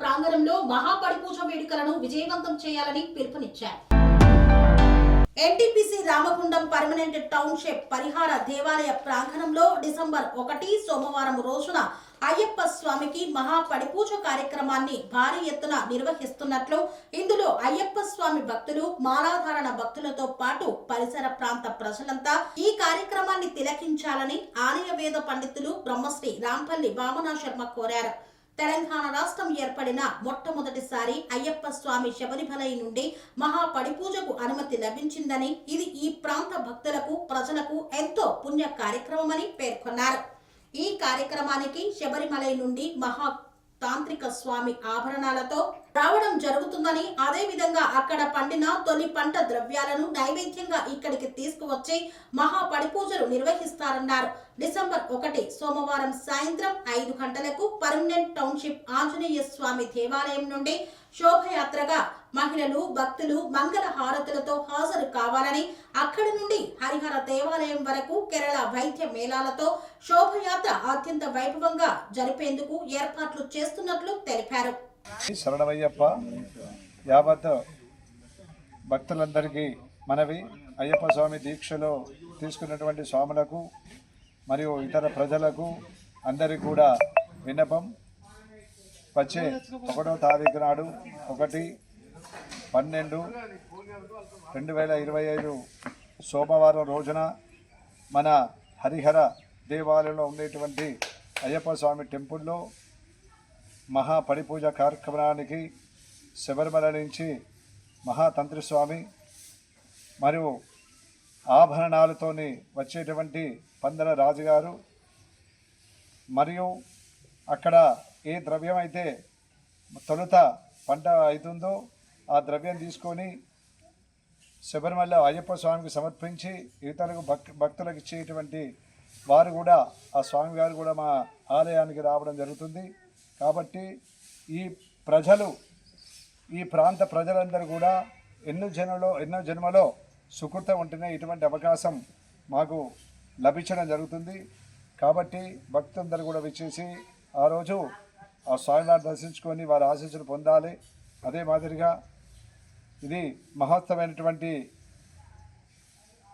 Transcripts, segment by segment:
ప్రాంగణంలో మహాపడిపూజ వేడుకలను విజయవంతం చేయాలని పిలుపునిచ్చారు. ఎన్టీపీసీ రామగుండం పర్మనెంట్ టౌన్షిప్ పరిహార దేవాలయ ప్రాంగణంలో డిసెంబర్ ఒకటి సోమవారం రోజున అయ్యప్ప స్వామికి మహాపడిపూజ కార్యక్రమాన్ని భారీ ఎత్తున నిర్వహిస్తున్నట్లు ఇందులో అయ్యప్ప స్వామి భక్తులు మాలాధారణ భక్తులతో పాటు పరిసర ప్రాంత ప్రజలంతా ఈ కార్యక్రమాన్ని తిలకించాలని ఆలయ వేద పండితులు బ్రహ్మశ్రీ రాంపల్లి వామనా శర్మ కోరారు. తెలంగాణ రాష్ట్రం ఏర్పడిన మొట్టమొదటిసారి అయ్యప్ప స్వామి శబరిమలై నుండి మహాపడిపూజకు అనుమతి లభించిందని ఇది ఈ ప్రాంత భక్తులకు ప్రజలకు ఎంతో పుణ్య కార్యక్రమమని పేర్కొన్నారు. ఈ కార్యక్రమానికి శబరిమలై నుండి మహా తాంత్రిక స్వామి ఆభరణాలతో రావడం జరుగుతుందని అదే విధంగా అక్కడ పండిన తొలి పంట ద్రవ్యాలను నైవేద్యంగా ఇక్కడికి తీసుకువచ్చి మహా పడిపూజలు నిర్వహిస్తారన్నారు. డిసెంబర్ ఒకటి సోమవారం సాయంత్రం ఐదు గంటలకు పర్మనెంట్ టౌన్షిప్ ఆంజనేయ స్వామి దేవాలయం నుండి శోభయాత్రగా మహిళలు భక్తులు మంగళ హారతులతో హాజరు కావాలని అక్కడి నుండి హరిహర దేవాలయం వరకు కేరళ వైద్య మేళాలతో శోభయాత్ర అత్యంత వైభవంగా జరిపేందుకు ఏర్పాట్లు చేస్తున్నట్లు తెలిపారు. శరణమయ్యప్ప యావత్ భక్తులందరికీ మనవి. అయ్యప్ప స్వామి దీక్షలో తీసుకున్నటువంటి స్వాములకు మరియు ఇతర ప్రజలకు అందరికీ కూడా విన్నపం. వచ్చే ఒకటో తారీఖు నాడు ఒకటి పన్నెండు రెండు వేల ఇరవై ఐదు సోమవారం రోజున మన హరిహర దేవాలయంలో ఉండేటువంటి అయ్యప్ప స్వామి టెంపుల్లో మహాపడిపూజ కార్యక్రమానికి శబరిమల నుంచి మహాతంత్రి స్వామి మరియు ఆభరణాలతోని వచ్చేటువంటి పందల రాజుగారు. మరియు అక్కడ ఏ ద్రవ్యం అయితే తొలుత పంట అవుతుందో ఆ ద్రవ్యం తీసుకొని శబరిమల అయ్యప్ప స్వామికి సమర్పించి ఇతరులకు భక్ భక్తులకు ఇచ్చేటువంటి వారు కూడా ఆ స్వామి గారు కూడా మా ఆలయానికి రావడం జరుగుతుంది. కాబట్టి ఈ ప్రజలు ఈ ప్రాంత ప్రజలందరూ కూడా ఎన్నో జన్మలో ఎన్నో జన్మలో సుకృతం ఉంటేనే ఇటువంటి అవకాశం మాకు లభించడం జరుగుతుంది. కాబట్టి భక్తులందరూ కూడా విచ్చేసి ఆ రోజు ఆ స్వామివారిని దర్శించుకొని వారి ఆశీస్సులు పొందాలి. అదే మాదిరిగా ఇది మహత్తమైనటువంటి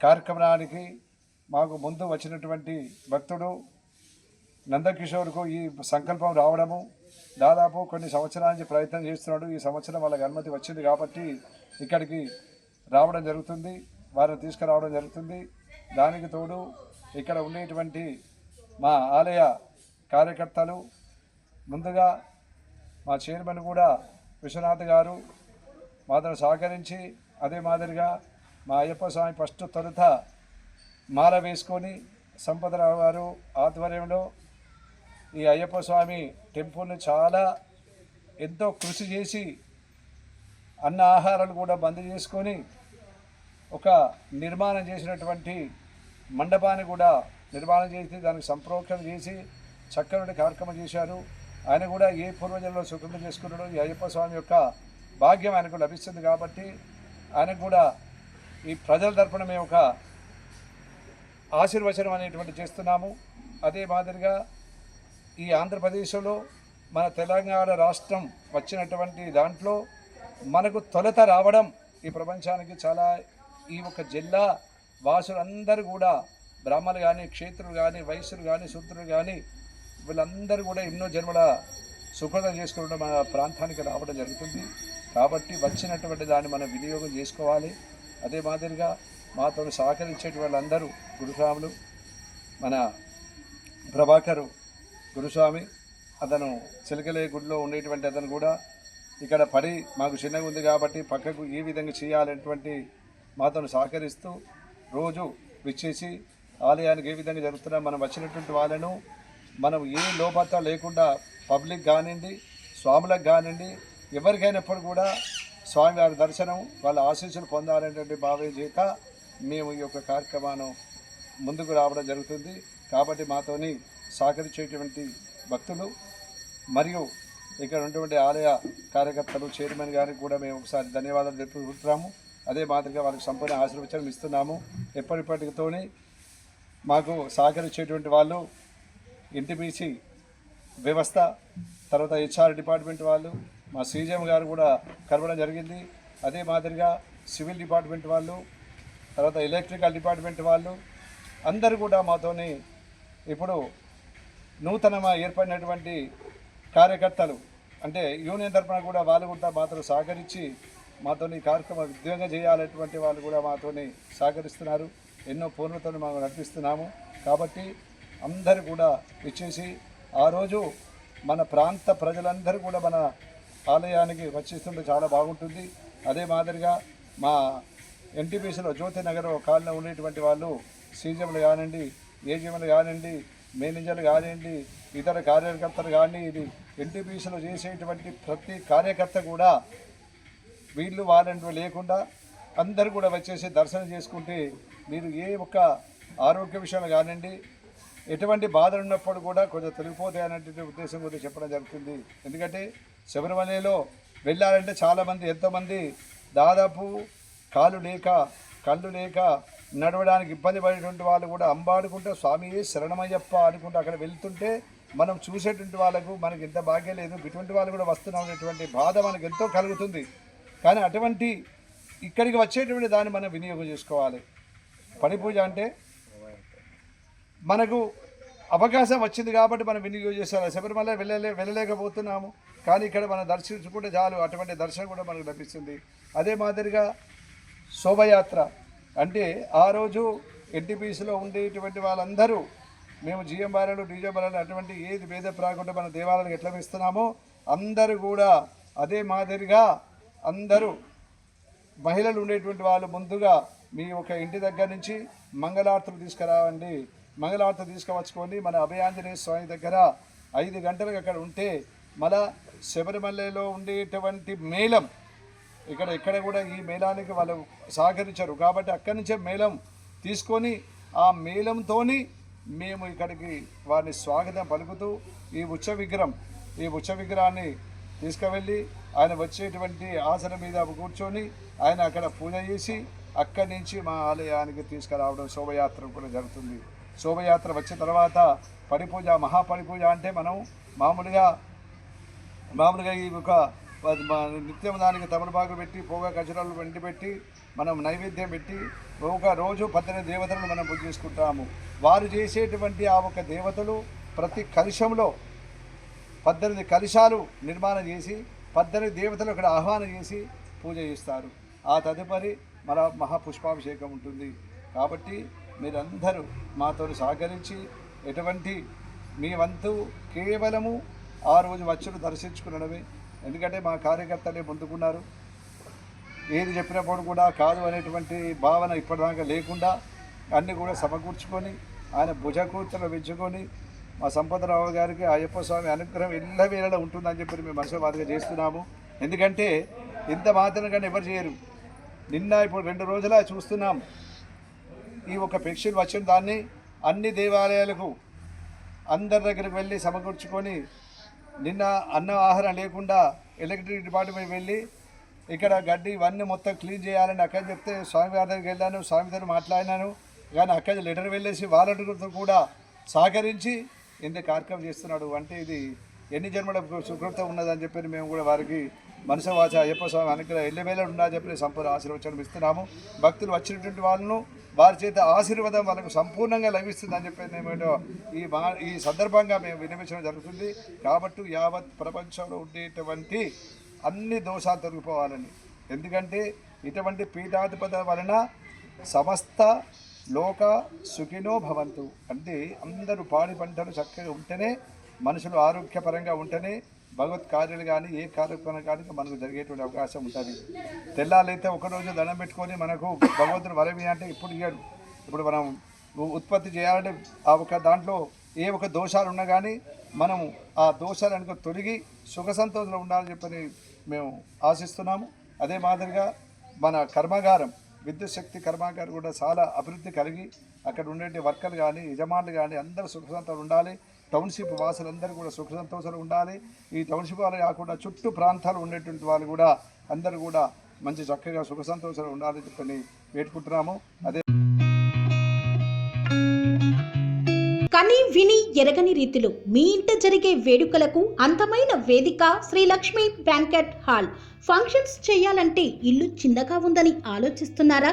కార్యక్రమానికి మాకు ముందు వచ్చినటువంటి భక్తుడు నందకిషోర్కు ఈ సంకల్పం రావడము దాదాపు కొన్ని సంవత్సరాల నుంచి ప్రయత్నం చేస్తున్నాడు. ఈ సంవత్సరం వాళ్ళకి అనుమతి వచ్చింది కాబట్టి ఇక్కడికి రావడం జరుగుతుంది వారిని తీసుకురావడం జరుగుతుంది. దానికి తోడు ఇక్కడ ఉండేటువంటి మా ఆలయ కార్యకర్తలు ముందుగా మా చైర్మన్ కూడా విశ్వనాథ్ గారు మాతో సహకరించి అదే మాదిరిగా మా అయ్యప్ప స్వామి ఫస్ట్ తొలుత మాల వేసుకొని సంపదరావు గారు ఆధ్వర్యంలో ఈ అయ్యప్ప స్వామి టెంపుల్ని చాలా ఎంతో కృషి చేసి అన్న ఆహారాలు కూడా బంద్ చేసుకొని ఒక నిర్మాణం చేసినటువంటి మండపాన్ని కూడా నిర్మాణం చేసి దానికి సంప్రోక్షణ చేసి చక్కని కార్యక్రమం చేశారు. ఆయన కూడా ఏ పూర్వజంలో సుఖం చేసుకున్నాడో ఈ అయ్యప్ప స్వామి యొక్క భాగ్యం ఆయనకు లభిస్తుంది కాబట్టి ఆయనకు కూడా ఈ ప్రజల తరపున మేము ఒక ఆశీర్వచనం అనేటువంటి చేస్తున్నాము. అదే మాదిరిగా ఈ ఆంధ్రప్రదేశ్లో మన తెలంగాణ రాష్ట్రం వచ్చినటువంటి దాంట్లో మనకు తొలత రావడం ఈ ప్రపంచానికి చాలా ఈ ఒక జిల్లా వాసులందరూ కూడా బ్రాహ్మణులు కానీ క్షేత్రులు కానీ వైశ్యులు కానీ శూద్రులు కానీ వీళ్ళందరూ కూడా ఎన్నో జన్మల సుకృతం చేసుకోవడం మన ప్రాంతానికి రావడం జరుగుతుంది. కాబట్టి వచ్చినటువంటి దాన్ని మనం వినియోగం చేసుకోవాలి. అదే మాదిరిగా మాతో సహకరించేటి వాళ్ళందరూ గురుస్వాములు మన ప్రభాకరు గురుస్వామి అతను చిలకలే గుడిలో ఉండేటువంటి అతను కూడా ఇక్కడ పడి మాకు చిన్నగా ఉంది కాబట్టి పక్కకు ఏ విధంగా చేయాలనేటువంటి మాతో సహకరిస్తూ రోజు విచ్చేసి ఆలయానికి ఏ విధంగా జరుగుతున్నా మనం వచ్చినటువంటి వాళ్ళను మనం ఏ లోపత లేకుండా పబ్లిక్ కానివ్వండి స్వాములకు కానివ్వండి ఎవరికైనప్పుడు కూడా స్వామివారి దర్శనం వాళ్ళ ఆశీస్సులు పొందాలనేటువంటి భావే చేత మేము ఈ యొక్క కార్యక్రమాన్ని ముందుకు రావడం జరుగుతుంది. కాబట్టి మాతోని సహకరించేటువంటి భక్తులు మరియు ఇక్కడ ఉన్నటువంటి ఆలయ కార్యకర్తలు చైర్మన్ గారికి కూడా మేము ఒకసారి ధన్యవాదాలు తెలుపుకుంటున్నాము. అదే మాదిరిగా వాళ్ళకి సంపూర్ణ ఆశీర్వచనం ఇస్తున్నాము. ఎప్పటిప్పటితోనే మాకు సహకరించేటువంటి వాళ్ళు ఎన్టీపీసీ వ్యవస్థ తర్వాత హెచ్ఆర్ డిపార్ట్మెంట్ వాళ్ళు మా సీజీఎం గారు కూడా కలవడం జరిగింది. అదే మాదిరిగా సివిల్ డిపార్ట్మెంట్ వాళ్ళు తర్వాత ఎలక్ట్రికల్ డిపార్ట్మెంట్ వాళ్ళు అందరూ కూడా మాతోని ఇప్పుడు నూతనమా ఏర్పడినటువంటి కార్యకర్తలు అంటే యూనియన్ తరఫున కూడా వాళ్ళు కూడా మాతో సహకరించి మాతోని ఈ కార్యక్రమం ఉద్యోగం చేయాలనేటువంటి వాళ్ళు కూడా మాతోని సహకరిస్తున్నారు. ఎన్నో పూర్ణతలు మనం నడిపిస్తున్నాము. కాబట్టి అందరూ కూడా ఇచ్చేసి ఆ రోజు మన ప్రాంత ప్రజలందరూ కూడా మన ఆలయానికి వచ్చిస్తుంటే చాలా బాగుంటుంది. అదే మాదిరిగా మా ఎన్టీపీసీలో జ్యోతి నగర్ కాలనీ ఉండేటువంటి వాళ్ళు సీజీఎంలు కానివ్వండి ఏజీఎంలు కానివ్వండి మేనేజర్లు కానివ్వండి ఇతర కార్యకర్తలు కానీ ఇది ఎన్టీపీసీలో చేసేటువంటి ప్రతి కార్యకర్త కూడా వీళ్ళు వారంటూ లేకుండా అందరూ కూడా వచ్చేసి దర్శనం చేసుకుంటే మీరు ఏ ఒక్క ఆరోగ్య విషయాలు కానివ్వండి ఎటువంటి బాధలు ఉన్నప్పుడు కూడా కొంచెం తొలగిపోతాయి అనేటువంటి ఉద్దేశం గురించి చెప్పడం జరుగుతుంది. ఎందుకంటే శబరిమలలో వెళ్ళాలంటే చాలామంది ఎంతోమంది దాదాపు కాలు లేక కళ్ళు లేక నడవడానికి ఇబ్బంది పడేటువంటి వాళ్ళు కూడా అంబాడుకుంటే స్వామి శరణమయ్యప్ప అనుకుంటూ అక్కడ వెళ్తుంటే మనం చూసేటువంటి వాళ్ళకు మనకి ఎంత భాగ్యం లేదు. ఇటువంటి వాళ్ళు కూడా వస్తున్నాం అనేటువంటి బాధ మనకు ఎంతో కలుగుతుంది. కానీ అటువంటి ఇక్కడికి వచ్చేటువంటి దాన్ని మనం వినియోగం చేసుకోవాలి. పని పూజ అంటే మనకు అవకాశం వచ్చింది కాబట్టి మనం వినియోగం చేసాలి శబరిమల వెళ్ళలే వెళ్ళలేకపోతున్నాము. కానీ ఇక్కడ మనం దర్శించుకుంటే చాలు. అటువంటి దర్శనం కూడా మనకు లభిస్తుంది. అదే మాదిరిగా శోభయాత్ర. అంటే ఆ రోజు ఎన్టీపీసీలో ఉండేటువంటి వాళ్ళందరూ మేము జిఎం బాలను డీజే బాలను అటువంటి ఏది భేద రాకుండా మన దేవాలయాలకు ఎట్లా ఇస్తున్నామో అందరూ కూడా అదే మాదిరిగా అందరూ మహిళలు ఉండేటువంటి వాళ్ళు ముందుగా మీ ఒక ఇంటి దగ్గర నుంచి మంగళార్తులు తీసుకురావండి. మంగళార్త తీసుకువచ్చుకొని మన అభయాంజనేయ స్వామి దగ్గర ఐదు గంటలకు అక్కడ ఉంటే మళ్ళా శబరిమలలో ఉండేటువంటి మేళం ఇక్కడ ఇక్కడ కూడా ఈ మేళానికి వాళ్ళు సహకరించారు. కాబట్టి అక్కడి నుంచే మేళం తీసుకొని ఆ మేళంతోని మేము ఇక్కడికి వారిని స్వాగతం పలుకుతూ ఈ ఉచ్చ విగ్రహం ఈ ఉచ్చ విగ్రహాన్ని తీసుకువెళ్ళి ఆయన వచ్చేటువంటి ఆసనం మీద కూర్చొని ఆయన అక్కడ పూజ చేసి అక్కడి నుంచి మా ఆలయానికి తీసుకురావడం శోభయాత్ర కూడా జరుగుతుంది. శోభయాత్ర వచ్చిన తర్వాత పడిపూజ మహాపడిపూజ అంటే మనం మామూలుగా మామూలుగా ఈ ఒక నిత్యం దానికి తమలపాకు పెట్టి పోగా కచరాలు వెంటి పెట్టి మనం నైవేద్యం పెట్టి ఒక రోజు పద్దెనిమిది దేవతలను మనం పూజ చేసుకుంటాము. వారు చేసేటువంటి ఆ ఒక దేవతలు ప్రతి కలుషంలో పద్దెనిమిది కలుషాలు నిర్మాణం చేసి పద్దెనిమిది దేవతలు అక్కడ ఆహ్వానం చేసి పూజ చేస్తారు. ఆ తదుపరి మన మహాపుష్పాభిషేకం ఉంటుంది. కాబట్టి మీరందరూ మాతో సహకరించి ఎటువంటి మీ వంతు కేవలము ఆ రోజు వచ్చును దర్శించుకునడమే ఎందుకంటే మా కార్యకర్తలే ముందుకున్నారు ఏది చెప్పినప్పుడు కూడా కాదు అనేటువంటి భావన ఇప్పటిదాకా లేకుండా అన్నీ కూడా సమకూర్చుకొని ఆయన భుజకూర్తలు పెంచుకొని మా సంపదరావు గారికి అయ్యప్ప స్వామి అనుగ్రహం ఎల్ల వేళలో ఉంటుందని చెప్పి మేము మనసు చేస్తున్నాము. ఎందుకంటే ఇంత మాత్రం కానీ ఎవరు చేయరు. నిన్న ఇప్పుడు రెండు రోజులా చూస్తున్నాం. ఈ ఒక పెన్షన్ వచ్చిన దాన్ని అన్ని దేవాలయాలకు అందరి దగ్గరికి వెళ్ళి సమకూర్చుకొని నిన్న అన్న ఆహారం లేకుండా ఎలక్ట్రిక్ డిపార్ట్మెంట్ వెళ్ళి ఇక్కడ గడ్డి ఇవన్నీ మొత్తం క్లీన్ చేయాలని అక్కడ చెప్తే స్వామి గారి దగ్గరికి వెళ్ళాను స్వామితో మాట్లాడినాను. కానీ అక్కడ లెటర్ వెళ్ళేసి వాలంటీర్తో కూడా సహకరించి ఇంత కార్యక్రమం చేస్తున్నాడు. అంటే ఇది ఎన్ని జన్మల సుకృతం ఉన్నదని చెప్పి మేము కూడా వారికి మనసు వాచ అయ్యప్ప స్వామి అనుగ్రహం ఎల్లవేళ ఉండాలని చెప్పి సంపూర్ణ ఆశీర్వచనం ఇస్తున్నాము. భక్తులు వచ్చినటువంటి వాళ్ళను వారి చేత ఆశీర్వాదం వాళ్ళకు సంపూర్ణంగా లభిస్తుందని చెప్పేది మేము ఈ మా ఈ సందర్భంగా మేము వినిపించడం జరుగుతుంది. కాబట్టి యావత్ ప్రపంచంలో ఉండేటువంటి అన్ని దోషాలు తొలగిపోవాలని. ఎందుకంటే ఇటువంటి పీఠాధిపత వలన సమస్త లోక సుఖినో భవంతు. అంటే అందరూ పాడి పంటలు చక్కగా ఉంటేనే మనుషులు ఆరోగ్యపరంగా ఉంటేనే భగవత్ కార్యాలు కానీ ఏ కార్యక్రమం కానీ మనకు జరిగేటువంటి అవకాశం ఉంటుంది. తెల్లాలైతే ఒకరోజు దండం పెట్టుకొని మనకు భగవంతుడు వరమి అంటే ఇప్పుడు ఇయ్యాడు. ఇప్పుడు మనం ఉత్పత్తి చేయాలంటే ఆ ఒక దాంట్లో ఏ ఒక దోషాలు ఉన్నా కానీ మనం ఆ దోషాలు అనుకో తొలగి సుఖ సంతోషంలో ఉండాలని చెప్పని మేము ఆశిస్తున్నాము. అదే మాదిరిగా మన కర్మాగారం విద్యుత్ శక్తి కర్మాగారం కూడా చాలా అభివృద్ధి కలిగి అక్కడ ఉండే వర్కర్లు కానీ యజమానులు కానీ అందరూ సుఖ సంతోషాలు ఉండాలి. టౌన్షిప్ వాసులందరూ కూడా సుఖ సంతోషాలు ఉండాలి. ఈ టౌన్షిప్ వాళ్ళు కాకుండా చుట్టూ ప్రాంతాలు ఉండేటువంటి వాళ్ళు కూడా అందరూ కూడా మంచి చక్కగా సుఖ సంతోషాలు ఉండాలని చెప్పని వేడుకుంటున్నాము. అదే కని విని ఎరగని రీతిలో మీ ఇంట జరిగే వేడుకలకు అందమైన వేదిక Sri Lakshmi banquet hall. Functions చేయాలంటే ఇల్లు చిన్నగా ఉందని ఆలోచిస్తున్నారా?